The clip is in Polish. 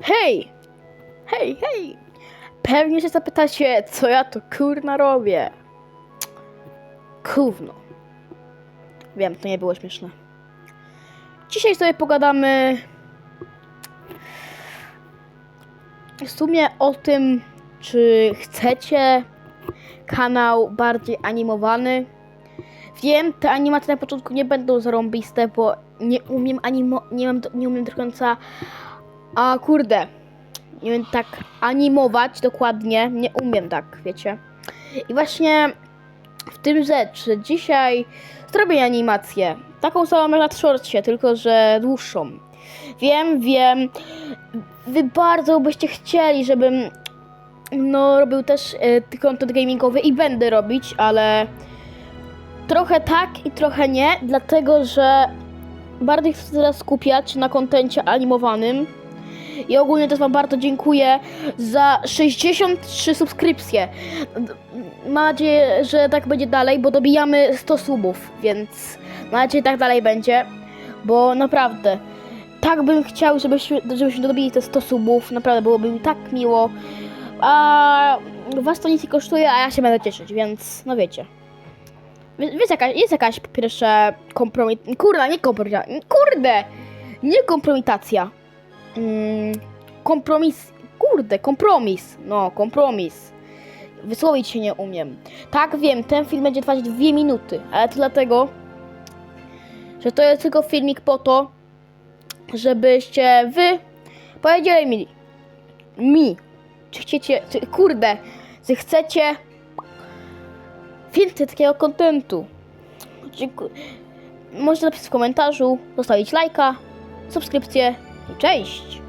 Hej! Hej, hej! Pewnie się zapytacie, co ja tu kurna robię. Gówno. Wiem, to nie było śmieszne. Dzisiaj sobie pogadamy w sumie o tym, czy chcecie kanał bardziej animowany. Wiem, te animacje na początku nie będą zarąbiste, bo nie umiem animo... nie, mam, nie umiem do końca... A kurde, nie wiem tak animować dokładnie, nie umiem tak, wiecie. I właśnie w tym rzecz, że dzisiaj zrobię animację. Taką samą jak na shortsie, tylko że dłuższą. Wiem, wiem. Wy bardzo byście chcieli, żebym no robił też e, content gamingowy i będę robić, ale trochę tak i trochę nie, dlatego że bardziej chcę teraz skupiać na kontencie animowanym. I ogólnie też Wam bardzo dziękuję za 63 subskrypcje. Mam nadzieję, że tak będzie dalej, bo dobijamy 100 subów, więc mam nadzieję, że tak dalej będzie, bo naprawdę tak bym chciał, żebyśmy, żebyśmy dobili te 100 subów, naprawdę byłoby mi tak miło. A Was to nic nie kosztuje, a ja się będę cieszyć, więc no wiecie. Wie- Wiesz, jaka, jest jakaś po pierwsze kompromit... Nie kompromitacja. Kurde! Nie kompromitacja. Mm, kompromis. Kurde, kompromis. No, kompromis. Wysłowić się nie umiem. Tak, wiem, ten film będzie trwać dwie minuty, ale to dlatego, że to jest tylko filmik po to, żebyście wy powiedzieli mi, mi, czy chcecie, czy, kurde, czy chcecie więcej takiego kontentu. Dziękuję. Możecie napisać w komentarzu, zostawić lajka, subskrypcję cześć!